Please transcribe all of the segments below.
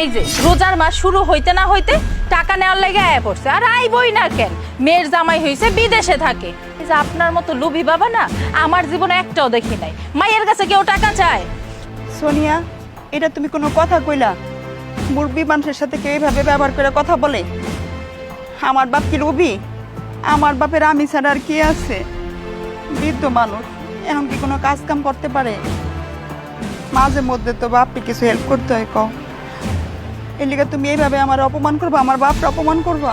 এই যে, রোজার মাস শুরু হইতে না হইতে টাকা নেওয়ার লেগে আয়া পড়ছে। আর আইবই না কেন? মেয়ের জামাই হইছে, বিদেশে থাকে। এই যে আপনার মতো লুবি বাবা না, আমার জীবনে একটাও দেখি নাই। মায়ের কাছে কেউ টাকা চায়? সোনিয়া, এটা তুমি কোনো কথা কইলা? মুরব্বী মানুষের সাথে কেউ এইভাবে ব্যবহার করে কথা বলে? আমার বাপ কি রবি আমার বাপের আমি ছাড়া আর কে আছে? বৃদ্ধ মানুষ, এখন কি কোনো কাজ কাম করতে পারে? মাঝে মধ্যে তো বাপকে কিছু হেল্প করতে হয়, কও। এর লিগে তুমি এইভাবে আমার অপমান করবা আমার বাপকে অপমান করবা?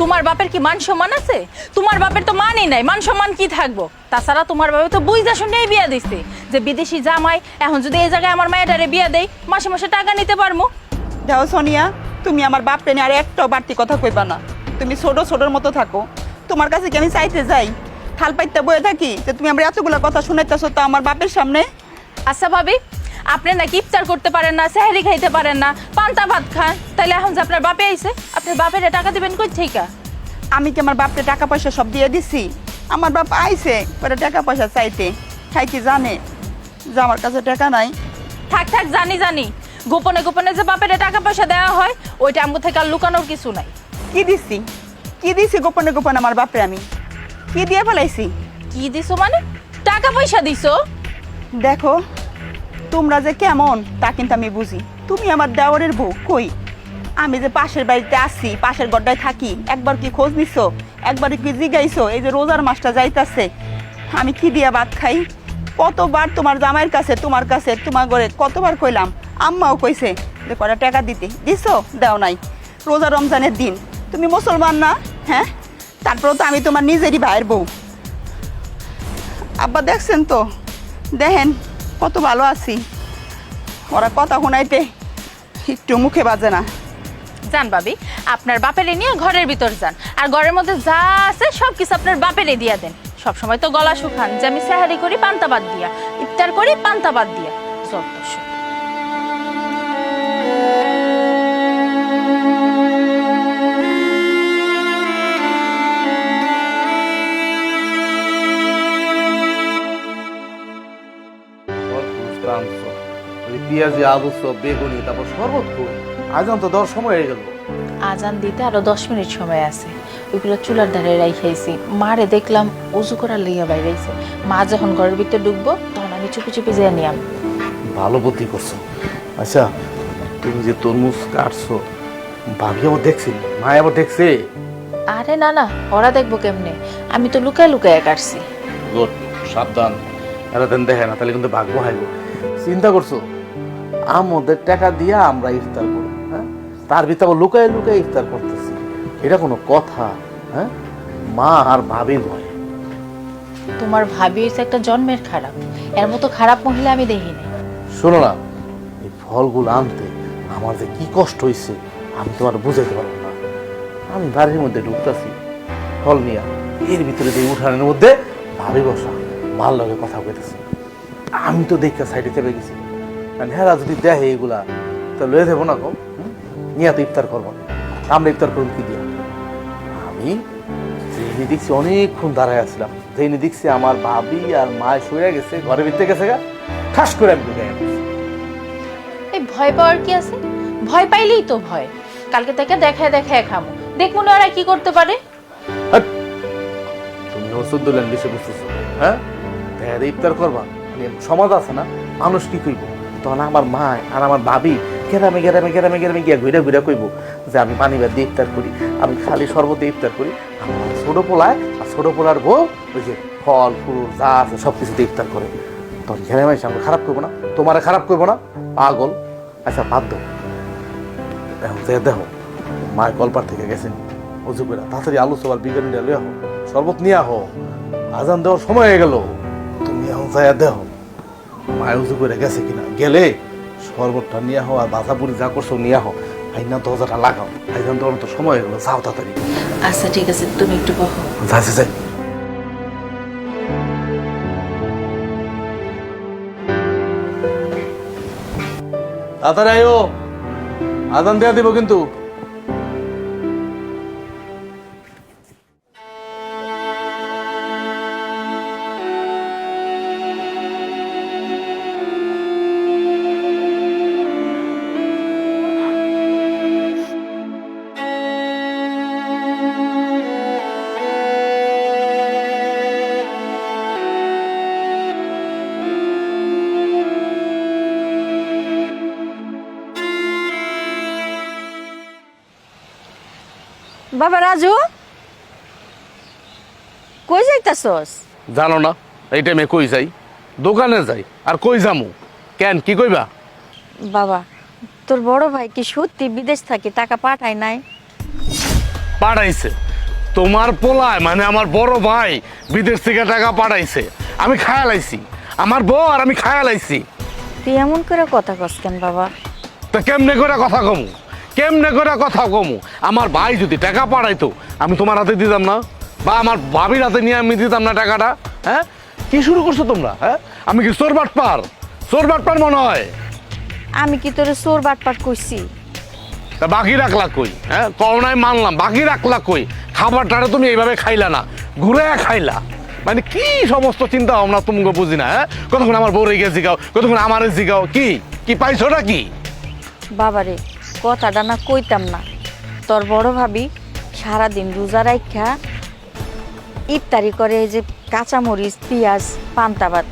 তোমার বাপের কি মান সম্মান আছে? তোমার বাপের তো মানই নাই মান সম্মান কি থাকব? তাছাড়া তোমার বাবা তো বুঝা শুনেই বিয়া দিছে। যে বিদেশি জামাই এখন যদি এই জায়গায় আমার মায়েরারে বিয়া দেই মাসে মাসে টাকা নিতে পারব দেখো সোনিয়া তুমি আমার বাপকে নিয়ে আর একটাও বাড়তি কথা কইবা না। তুমি ছোট ছোটর মতো থাকো। তোমার কাছে কি আমি চাইতে যাই? থাল পাইতে বয়ে থাকি? যে তুমি আমার এতগুলো কথা শুনাইতেছো তো আমার বাপের সামনে? আচ্ছা ভাবি আপনি নাকি ইফতার করতে পারেন না সেহারি খাইতে পারেন না পান্তা ভাত খান। তাহলে এখন যে আপনার বাপে আইছে আপনার বাপের টাকা দিবেন কই থেকে? আমি কি আমার বাপকে টাকা পয়সা সব দিয়ে দিছি? আমার বাপ আইছে করে টাকা পয়সা চাইতে খাই কি জানে। যে আমার কাছে টাকা নাই। থাক থাক জানি জানি। গোপনে গোপনে যে বাপের টাকা পয়সা দেওয়া হয় ওইটা আমগো থেকে আর লুকানোর কিছু নাই। কি দিছি? কি দিছি গোপনে গোপনে আমার বাপরে আমি? কি দিয়ে ফেলাইছি? কি দিছো মানে? টাকা পয়সা দিছো? দেখো তোমরা যে কেমন, তা কিন্তু আমি বুঝি। তুমি আমার দেওয়ারের বউ, কই? আমি যে পাশের বাড়িতে আসি পাশের গড্ডায় থাকি, একবার কি খোঁজ নিছ? একবার কি জিগাইছো? এই যে রোজার মাসটা যাইতাছে, আমি কি দিয়া ভাত খাই? কতবার তোমার জামাইয়ের কাছে, তোমার কাছে, তোমার ঘরে কতবার কইলাম, আম্মাও কইছে যে কটা টাকা দিতে। দিছো? দেও নাই। রোজা রমজানের দিন। তুমি মুসলমান না? হ্যাঁ? তারপরেও তো আমি তোমার নিজেরই ভাইয়ের বউ। আব্বা দেখছেন তো? দেখেন। কত ভালো আছি। ওরা কথা শুনাইতে একটু মুখে বাজে না। যান বাবি আপনার বাপেরে নিয়ে ঘরের ভিতর যান। আর ঘরের মধ্যে যা আছে সব কিছু আপনার বাপেরে দিয়া দেন। সব সময় তো গলা শুকান, যে আমি সেহারি করি, পান্তা বাদ দিয়া, ইফতার করি, পান্তা বাদ দিয়া। সব। পেঁয়াজি চপ বেগুনি তারপর শরবত খুব। আজান তো দেওয়ার সময় হয়ে গেল। আজান দিতে আরও দশ মিনিট সময় আছে। ওইগুলো চুলার ধারে রাইখাইছি। মারে দেখলাম উজু করার লইয়া বাইরেছে। মা যখন ঘরের ভিতরে ঢুকবো তখন আমি চুপি চুপি যেয়ে নিয়াম। ভালো বুদ্ধি করছ। আচ্ছা তুমি যে তরমুজ কাটছো ভাবি আবার দেখছি মায় আবার দেখছে? আরে না না ওরা দেখব কেমনে? আমি তো লুকায় লুকায় কাটছি। গুড সাবধান। এরা দেন দেখে না তাহলে কিন্তু ভাগ্য হাইব। চিন্তা করছ? আমাদের টাকা দিয়ে আমরা ইফতার করি হ্যাঁ? তার ভিতরে আবার লুকায় লুকায় ইফতার করতেছি। এটা কোনো কথা হ্যাঁ? মা আর ভাবি নয়। তোমার ভাবি হচ্ছে একটা জন্মের খারাপ। এর মতো খারাপ মহিলা আমি দেখি নাই শোনো না এই ফলগুলো আনতে আমার যে কি কষ্ট হয়েছে আমি তোমার বুঝাইতে পারব না। আমি বাড়ির মধ্যে ঢুকতেছি ফল নিয়ে এর ভিতরে যে উঠানের মধ্যে ভাবি বসা ভালো লাগে কথা কইতেছি। আমি তো দেখে সাইডে চেপে গেছি। হেরা যদি দেখে এগুলা তা লয়ে দেবো না হুম? নিয়ে তো ইফতার করব। আমরা ইফতার করুন কি দিয়া? আমি যেইনি দেখছি অনেকক্ষণ দাঁড়ায় আসলাম যেইনি দেখছি আমার ভাবি আর মা শুয়ে গেছে ঘরের ভিতরে গেছে গা ঠাস করে আমি ঢুকে এই ভয় পাওয়ার কি আছে? ভয় পাইলেই তো ভয়। কালকে থেকে দেখায় দেখায় খামো। দেখব না ওরা কি করতে পারে? তুমি ওষুধ দিলেন বেশি বুঝতেছো। হ্যাঁ? দিয়ে ইফতার করবা? মানে সমাজ আছে না? মানুষ কি কইব? তখন আমার মা আর আমার ভাবি গ্রামে, গেরামে গেরামে গেরামে গিয়া ঘুরে ঘুরে কইব যে আমি পানি ভাত দিয়ে ইফতার করি, আমি খালি শরবত ইফতার করি। আমার ছোট পোলায় আর ছোট পোলার বউ, ওই যে ফল ফুল যা আছে সব কিছু দিয়ে ইফতার করে। তখন এসে আমরা খারাপ করব না, তোমার খারাপ করব না, পাগল। আচ্ছা বাদ দাও। যে দেখো মায়ের কলপার থেকে গেছেন উজু করে তাড়াতাড়ি আলু সবার বিজ্ঞানী লয়ে আহো, শরবত নিয়ে আহো, আজান দেওয়ার সময় হয়ে গেল। তুমি এখন যাইয়া দেহ মায়ের উজু করে গেছে কিনা? গেলে শরবতটা নিয়ে আহো আর বাধা পুরি যা করছ নিয়ে আহো আইনা দরজাটা লাগাও। আইজান দেওয়ার তো সময় হয়ে গেল। যাও তাড়াতাড়ি। আচ্ছা ঠিক আছে তুমি একটু বহো যাচ্ছে যাই। তাড়াতাড়ি আইও। আজান দেয়া দিব কিন্তু। রাজু? কই যাইতাছস? জানো না এই টাইমে কই যাই? দোকানে যাই আর কই যামু? কেন কি কইবা? বাবা তোর বড় ভাই কি সত্যি বিদেশ থেকে টাকা পাঠায় নাই? পাঠাইছে। তোমার পোলায় মানে আমার বড় ভাই বিদেশ থেকে টাকা পাঠাইছে। আমি খায়া লাইছি। আমার বউ আর আমি খায়া লাইছি। তুই এমন করে কথা কস কেন বাবা? তা কেমনে করে কথা কমু? কেমনে করে কথা কমু? আমার ভাই যদি টাকা পাঠাইতো আমি তোমার হাতে দিতাম না। বা আমার ভাবির হাতে নিয়ে আমি দিতাম না টাকাটা হ্যাঁ? কি শুরু করছ তোমরা হ্যাঁ? আমি কি চোর বাটপার? চোর বাটপার মনে হয়? আমি কি তোরে চোর বাটপাট কইছি? তা বাকি রাখলা কই হ্যাঁ? করোনায় মানলাম। বাকি রাখলা কই? খাবারটারে তুমি এইভাবে খাইলা না ঘুরে খাইলা। মানে কি সমস্ত চিন্তা ভাবনা তুমি বুঝি না হ্যাঁ? কতক্ষণ আমার বউরে গিয়ে জিগাও কতক্ষণ আমারে জিগাও কি? কি পাইছোটা কি? বাবারে কথাটা না কইতাম না। তোর বড় ভাবি সারাদিন রোজা রাখা ইফতারি করে এই যে কাঁচামরিচ, পেঁয়াজ পান্তাবাদ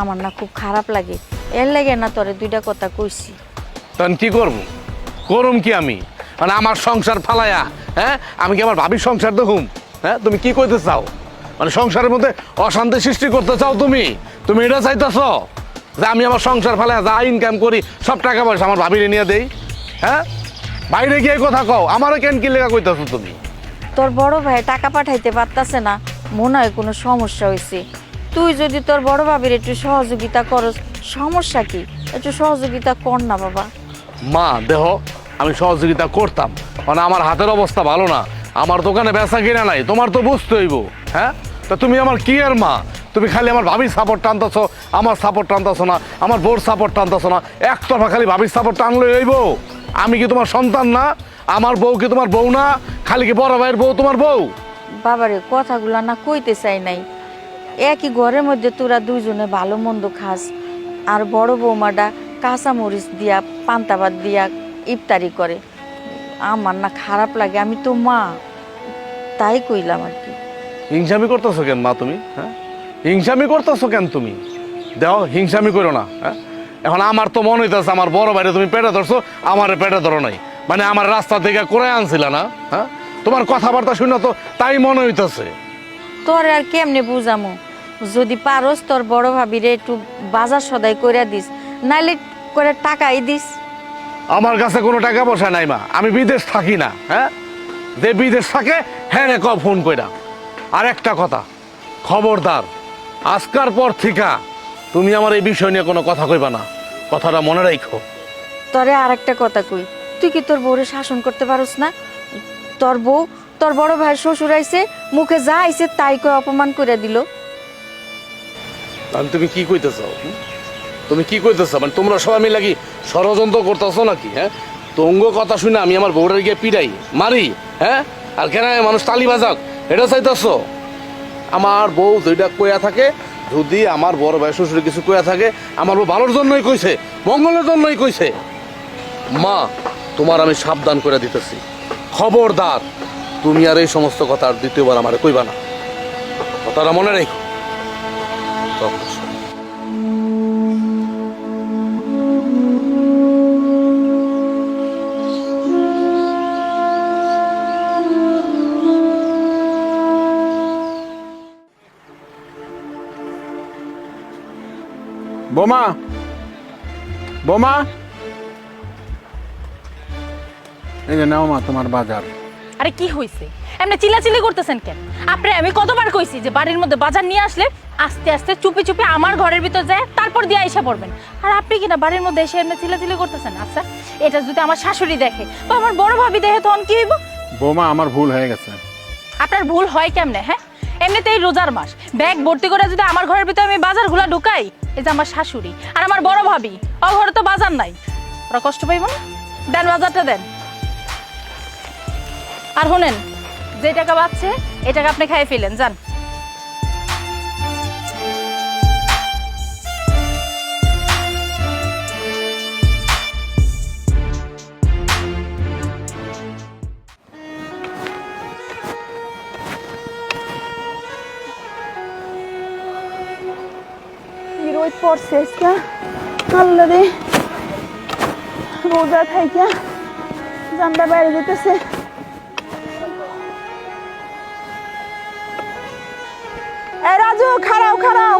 আমার না খুব খারাপ লাগে। এর লাগে না তোরে দুইটা কথা কইছি। তখন কি করব? করুম কি আমি? মানে আমার সংসার ফালায়া হ্যাঁ? আমি কি আমার ভাবির সংসার দেখুম? হ্যাঁ? তুমি কি করতে চাও? মানে সংসারের মধ্যে অশান্তি সৃষ্টি করতে চাও তুমি? তুমি এটা চাইতেছ? যে আমি আমার সংসার ফালায়া যা ইনকাম করি, সব টাকা পয়সা আমার ভাবিরে নিয়ে দেই। হ্যাঁ? বাইরে গিয়ে কথা কও আমারও কেন কি লেখা কইতাছো তুমি? তোর বড় ভাই টাকা পাঠাইতে পারতাছে না মনে হয় কোনো সমস্যা হয়েছে তুই যদি তোর বড় ভাবির একটু সহযোগিতা করস সমস্যা কি? একটু সহযোগিতা কর না বাবা। মা দেহ আমি সহযোগিতা করতাম মানে আমার হাতের অবস্থা ভালো না। আমার দোকানে বেচা কিনা নাই তোমার তো বুঝতে হইব হ্যাঁ? তা তুমি আমার কি আর মা? তুমি খালি আমার ভাবির সাপোর্ট টানতেছ আমার সাপোর্ট টানতেছ না আমার বোর সাপোর্ট টানতেছ না একতরফা খালি ভাবির সাপোর্ট টানলে হইব। আমি কি তোমার সন্তান না? আমার বউ কি তোমার বউ না? খালি কি বড় ভাইয়ের বউ তোমার বউ? বাবারে কথাগুলা না কইতে চাই নাই। একই ঘরের মধ্যে তোরা দুইজনে ভালো মন্দ খাস। আর বড় বৌমাটা কাঁচা মরিচ দিয়া পান্তাবাদ দিয়া ইফতারি করে। আমার না খারাপ লাগে আমি তো মা। তাই কইলাম আর কি। হিংসামি করতেছো কেন মা তুমি হ্যাঁ? হিংসামি করতেছো কেন তুমি? দেও হিংসামি করো না হ্যাঁ? এখন আমার তো মনে হইতেছে আমার বড় ভাইরে তুমি পেটে ধরছো আমার পেটে ধরো নাই। মানে আমার রাস্তা থেকে করে আনছিল না হ্যাঁ? তোমার কথাবার্তা শুনে তো তাই মনে হইতেছে। তোর আর কেমনে বুঝামো? যদি পারস তোর বড় ভাবিরে একটু বাজার সদাই কইরা দিস নাইলে করে টাকাই দিস। আমার কাছে কোনো টাকা পয়সা নাই মা আমি বিদেশ থাকি না হ্যাঁ? যে বিদেশ থাকে হ্যাঁ রে ক ফোন কইরা। আর একটা কথা খবরদার আজকার পর থেকে তুমি আমার এই বিষয় নিয়ে কোনো কথা কইবা না। কথাটা মনে রাখো তরে আর একটা কথা কই। তুই কি তোর বউরে শাসন করতে পারস না? তোর বউ তোর বড় ভাই শ্বশুর আইছে মুখে যা আইছে তাই কই অপমান করে দিল। তাহলে তুমি কি কইতেছ? তুমি কি কইতেছ? মানে তোমরা সবাই মিলে কি ষড়যন্ত্র করতেছ নাকি হ্যাঁ? তঙ্গ কথা শুনে আমি আমার বউরের গিয়ে পিড়াই মারি হ্যাঁ? আর কেন মানুষ তালি বাজাক? এটা চাইতেছ? আমার বউ যেটা কইয়া থাকে যদি আমার বড় ভাই শ্বশুর কিছু কয়ে থাকে, আমার ভালোর জন্যই কইছে, মঙ্গলের জন্যই কইছে। মা, তোমার আমি সাবধান করে দিতেছি। খবরদার, তুমি আর এই সমস্ত কথা আর দ্বিতীয়বার আমার কইবা না। কথাটা মনে রেখো। বোমা। বোমা। এই যে নাও মা তোমার বাজার। আরে কি হইছে? এমনি চিল্লাচিল্লি করতেছেন কেন? আপনি আমি কতবার কইছি যে বাড়ির মধ্যে বাজার নিয়ে আসলে আস্তে আস্তে চুপি চুপি আমার ঘরের ভিতর যায় তারপর দিয়ে এসে পড়বেন। আর আপনি কিনা বাড়ির মধ্যে এসে এমনি চিল্লাচিল্লি করতেছেন? আচ্ছা এটা যদি আমার শাশুড়ি দেখে বা আমার বড় ভাবি দেখে তখন কি হইব? বোমা আমার ভুল হয়ে গেছে। আপনার ভুল হয় কেমনে হ্যাঁ? এমনিতেই রোজার মাস। ব্যাগ ভর্তি করে যদি আমার ঘরের ভিতরে আমি বাজারগুলো ঢুকাই এই যে আমার শাশুড়ি আর আমার বড় ভাবি ও ঘরে তো বাজার নাই। ওরা কষ্ট পাইব না? দেন বাজারটা দেন। আর শোনেন, যে টাকা বাঁচছে এই টাকা আপনি খাইয়ে ফেলেন, যান। পড়ছে আজকে। আল্লাহ রে। রোজা থাইকা জানলা বাইরে যেতেছে। এ রাজু খারাও খারাও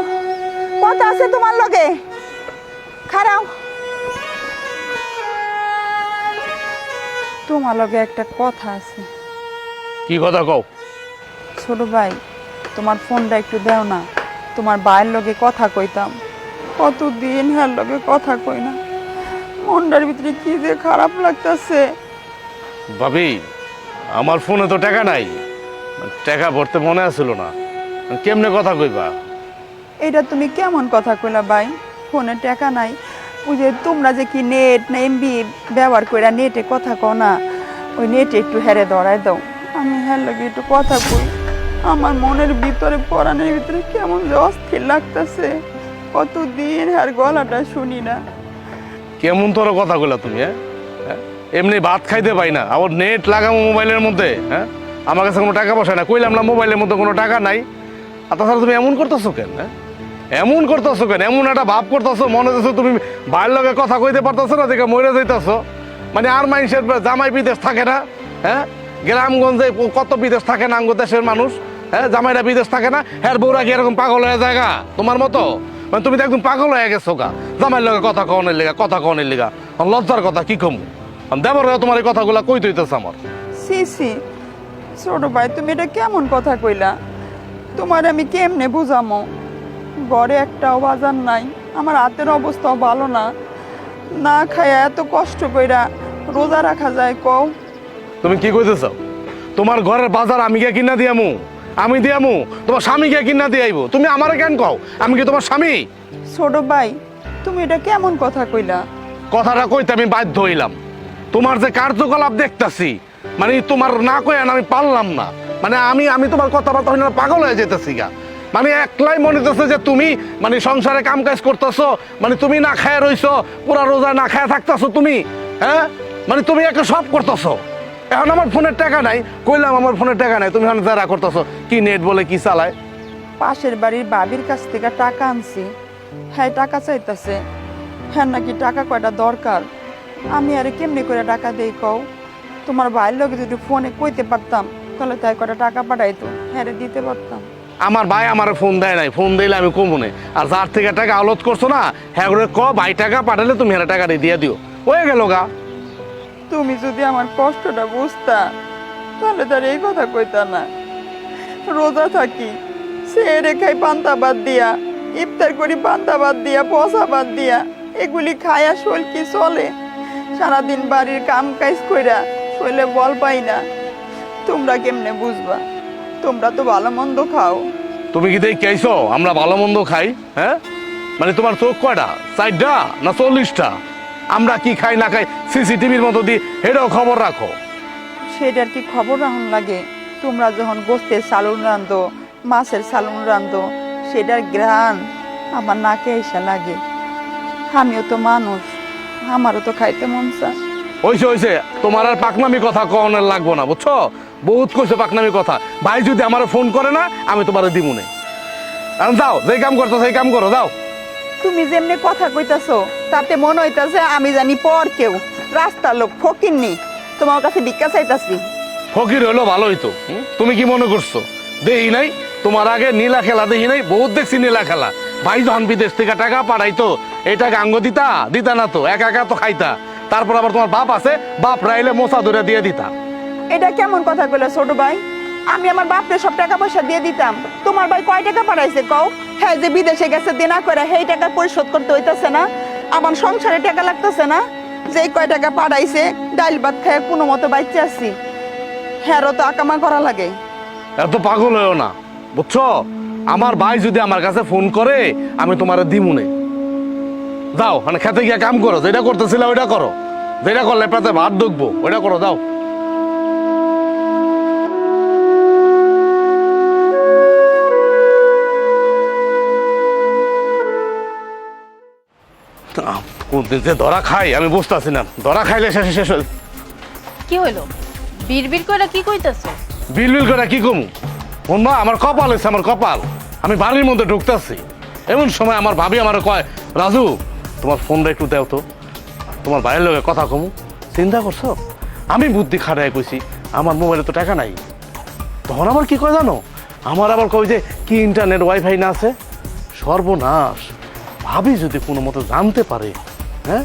কথা আছে তোমার লগে? খারাও তোমার লগে একটা কথা আছে। কি কথা কও? ছোট ভাই তোমার ফোনটা একটু দাও না। তোমার ভাইয়ের লগে কথা কইতাম। কতদিন হ্যার লগে কথা কই না। মনটার ভিতরে কি যে খারাপ লাগতেছে। ভাবি আমার ফোনে তো টাকা নাই। টাকা ভরতে মনে আসছিল না। কেমনে কথা কইবা? এটা তুমি কেমন কথা কইলা ভাই? ফোনে টাকা নাই। ওই যে তোমরা যে কি নেট না এমবি ব্যবহার কইরা নেটে কথা কও না ওই নেটে একটু হেরে ধরাই দাও। আমি হ্যার লগে একটু কথা কই। আমার মনের ভিতরে পরাণের ভিতরে কেমন যে অস্থির লাগতেছে। কতদিন আর গলাটা শুনি না। কেমন তোর কথা কইলা তুমি হ্যাঁ? হ্যাঁ? এমনি ভাত খাইতে পাই না, আবার নেট লাগাবো মোবাইলের মধ্যে হ্যাঁ? আমার কাছে কোনো টাকা পয়সা না কইলাম না মোবাইলের মধ্যে কোনো টাকা নাই। আর তাছাড়া তুমি এমন করতেছো কেন হ্যাঁ? এমন করতেছো কেন, এমন একটা ভাব করতেছো, মনে হচ্ছে তুমি বাইরের লগে কথা কইতে পারতেছো না, দেখে মরে যাইতেছো। মানে আর মানুষের জামাই বিদেশ থাকে না হ্যাঁ? গ্রামগঞ্জে কত বিদেশ থাকে না, আঙ্গ দেশের মানুষ হ্যাঁ? জামাইরা বিদেশ থাকে না হ্যাঁ বউরা কি এরকম পাগল হয়ে জায়গা তোমার মতো? মানে তুমি তো একদম পাগল হয়ে গেছো গা। জামাইয়ের লগে কথা কনের লেগা কথা কনের লেগা। লজ্জার কথা কি কমু? দেবর তোমার এই কথাগুলা কই তৈতেছে আমার? সি সি। ছোট ভাই তুমি এটা কেমন কথা কইলা? তোমার আমি কেমনে বুঝামো? ঘরে একটাও বাজার নাই আমার হাতের অবস্থাও ভালো না। না খায়া এত কষ্ট কইরা রোজা রাখা যায় কও। তুমি কি কইতেছ? তোমার ঘরের বাজার আমি গিয়ে কিনা দিয়ামু? আমি দিয়ামু তোমার স্বামীকে কিনা দিয়াইবো তুমি আমারে কেন কও? আমি কি তোমার স্বামী? ছোট ভাই তুমি এটা কেমন কথা কইলা? কথাটা কইতে আমি বাধ্য হইলাম। তোমার যে কার্যকলাপ দেখতাছি মানে তোমার না কইয়া আমি পারলাম না। মানে আমি আমি তোমার কথাবার্তা হইনা পাগল হয়ে যেতেছি গা। মানে একলাই মনে হচ্ছে যে তুমি মানে সংসারে কাম কাজ করতেছো মানে তুমি না খায় রইছো পুরা রোজা না খায় থাকতেছো তুমি হ্যাঁ? মানে তুমি একটা সব করতেছো। এখন আমার ফোনের টাকা নাই কইলাম আমার ফোনের টাকা নাই তুমি এখন যারা করতেছো কি নেট বলে কি চালায়? পাশের বাড়ির বাবির কাছ থেকে টাকা আনছি। হ্যাঁ টাকা চাইতাছে। হ্যাঁ নাকি টাকা কয়টা দরকার? আমি আরে কেমনি করে টাকা দেই কও? তোমার ভাইয়ের লোকে যদি ফোনে কইতে পারতাম তাহলে তাই কয়টা টাকা পাঠাইতো? হ্যাঁ দিতে পারতাম। আমার ভাই আমার ফোন দেয় নাই ফোন দিলে আমি কমুনে আর যার থেকে টাকা আলোচ করছ না হ্যাঁ করে ক ভাই টাকা পাঠালে তুমি হ্যাঁ টাকা দিয়ে দিও। হয়ে গেল গা। তুমি যদি আমার কষ্টটা বুঝতা, তাহলে তার এই কথা কইতা না। রোজা থাকি, সে রেখাই পান্তা বাদ দিয়া, ইফতার করি পান্তা বাদ দিয়া, পচা বাদ দিয়া, এগুলি খায়া শোল কি চলে? সারাদিন বাড়ির কাম কাজ কইরা শৈলে বল পাই না। তোমরা কেমনে বুঝবা? তোমরা তো ভালো মন্দ খাও। তুমি কি দেখ আমরা ভালো মন্দ খাই হ্যাঁ? মানে তোমার চোখ কয়টা? চারটা না চল্লিশটা? আমরা কি খাই না খাই সিসিটিভির মতো দিয়ে এটাও খবর রাখো। সেটার কি খবর রাখুন লাগে? তোমরা যখন গোস্তের সালুন রান্ধো মাছের সালুন রান্ধো সেটার গ্রান আমার নাকে এসে লাগে। আমিও তো মানুষ আমারও তো খাইতে মন চায়। হইছে হইছে তোমার আর পাকনামি কথা কনের লাগবো না বুঝছ? বহুত কইছে পাকনামি কথা। ভাই যদি আমার ফোন করে না আমি তোমার দিমুনে। আর যাও যেই কাম করতো সেই কাম করো যাও। তুমি যেমনি কথা কইতাছো তাতে মনে হইতাছে আমি জানি পর কেউ। রাস্তার লোক ফকিননি তোমার কাছে ভিক্ষা চাইতাছি। ফকির হইল ভালো হইতো তুমি কি মনে করছ? দেহি নাই তোমার আগে নীলা খেলা দেখি নাই বহুত দেখছি নীলা খেলা। ভাই যখন বিদেশ থেকে টাকা পাঠাইতো এটা আঙ্গ দিতা? দিতা না তো একা একা তো খাইতা। তারপর আবার তোমার বাপ আছে বাপ রাইলে মোচা ধরে দিয়ে দিতা। এটা কেমন কথা কইলে ছোট ভাই? আমি আমার বাপরে সব টাকা পয়সা দিয়ে দিতাম। তোমার ভাই কয় টাকা পাঠাইছে কও? হ্যাঁ যে বিদেশে গেছে দেনা করে সেই টাকা পরিশোধ করতে হইতাছে না। আমার সংসারে টাকা লাগতেছে না। যে কয় টাকা পাঠাইছে, ডাইল ভাত খায় কোনো মতো বাইচে আছি। হ্যারও তো আকামা করা লাগে। এত পাগল হয়েও না। বুঝছ? আমার ভাই যদি আমার কাছে ফোন করে, আমি তোমার দিমুনে। যাও মানে খেতে গিয়ে কাম করো। যেটা করতেছিলে ওইটা করো। যেটা করলে পেতে ভাত ঢুকবো, ওইটা করো, যাও। কোনদিন যে ধরা খাই আমি বুঝতেছি না। ধরা খাইলে শেষে শেষ হয়ে- কি হইল? বিড়বিড় করে কি কইতাছো? বিল বিল করে কি কমু? মা আমার কপাল হয়েছে আমার কপাল। আমি বাড়ির মধ্যে ঢুকতেছি। এমন সময় আমার ভাবি আমার কয় রাজু তোমার ফোনটা একটু দেও তো। তোমার বাইরের লোকের কথা কমু। চিন্তা করছ? আমি বুদ্ধি খাটায় কইছি আমার মোবাইলে তো টাকা নাই। তখন আমার কি কয় জানো? আমার আবার কই যে কি ইন্টারনেট ওয়াইফাই না আছে? সর্বনাশ। ভাবি যদি কোনো মতো জানতে পারে হ্যাঁ?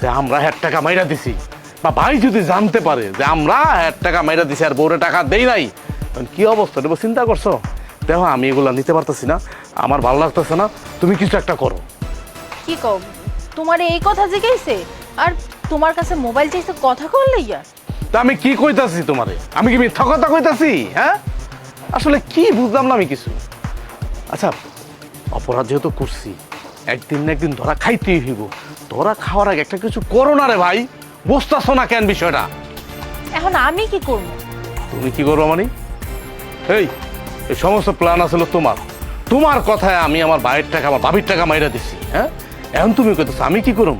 যে আমরা হাজার টাকা মাইরা দিছি। বা ভাই যদি জানতে পারে যে আমরা হাজার টাকা মাইরা দিছি আর বউরে টাকা দেই নাই কি অবস্থা? দেবো চিন্তা করছ? দেখো আমি এগুলো নিতে পারতেছি না আমার ভালো লাগতেছে না তুমি কিছু একটা করো। কি কও? তোমার এই কথা জিজ্ঞেসে আর তোমার কাছে মোবাইল চাইছে কথা কল লইয়া তা আমি কি কইতাছি তোমারে? আমি কি মিথ্যা কথা কইতাছি? হ্যাঁ? আসলে কি বুঝলাম না আমি কিছু। আচ্ছা অপরাধ যেহেতু করছি একদিন না একদিন ধরা খাইতেই হইব। ধরা খাওয়ার আগে একটা কিছু করো না রে ভাই। বুঝতেছো না কেন বিষয়টা? এখন আমি কি করব? তুমি কি করব মানে? এই এই সমস্ত প্ল্যান আসলে তোমার। তোমার কথায় আমি আমার ভাইয়ের টাকা আমার বাবির টাকা মাইরা দিছি হ্যাঁ? এখন তুমি কইতেছো আমি কি করুম?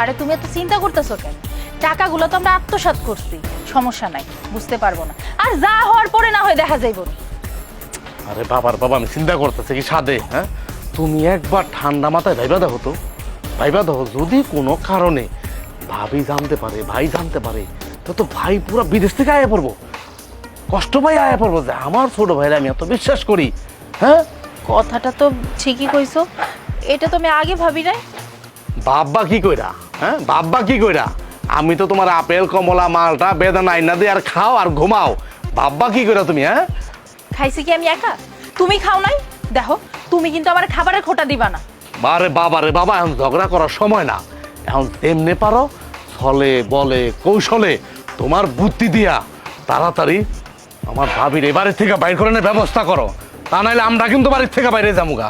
আরে তুমি এত চিন্তা করতেছো কেন? টাকাগুলো তো আমরা আত্মসাৎ করছি। সমস্যা নাই বুঝতে পারব না। আর যা হওয়ার পরে না হয় দেখা যাইব আরে বাবার বাবা আমি চিন্তা করতেছি কি সাদে হ্যাঁ? তুমি একবার ঠান্ডা মাথায় ভাইবা দেখো তো। ভাইবা দেখো যদি কোনো কারণে ভাবি জানতে পারে ভাই জানতে পারে তো তো ভাই পুরো বিদেশ থেকে আয়া পড়ব। কষ্ট পাই আয়া পড়ব যে আমার ছোট ভাইরা আমি এত বিশ্বাস করি হ্যাঁ? কথাটা তো ঠিকই কইছো। এটা তো আমি আগে ভাবি নাই। বাব্বা কি কইরা হ্যাঁ? বাব্বা কি কইরা? আমি তো তোমার আপেল কমলা মালটা বেদানা আইনা দিয়ে আর খাও আর ঘুমাও। বাব্বা কি কইরা তুমি হ্যাঁ? খাইছি কি আমি একা? তুমি খাও নাই? দেখো তুমি কিন্তু আমার খাবারের খোটা দিবা না। বারে বাবা রে বাবা, এখন ঝগড়া করার সময় না। এখন তেমনে পারো, ছলে, বলে, কৌশলে তোমার বুদ্ধি দিয়া তাড়াতাড়ি আমার ভাবির এবারে থেকে বাইর করে ব্যবস্থা করো। তা নাহলে আমরা কিন্তু বাড়ির থেকে বাইরে যাব গা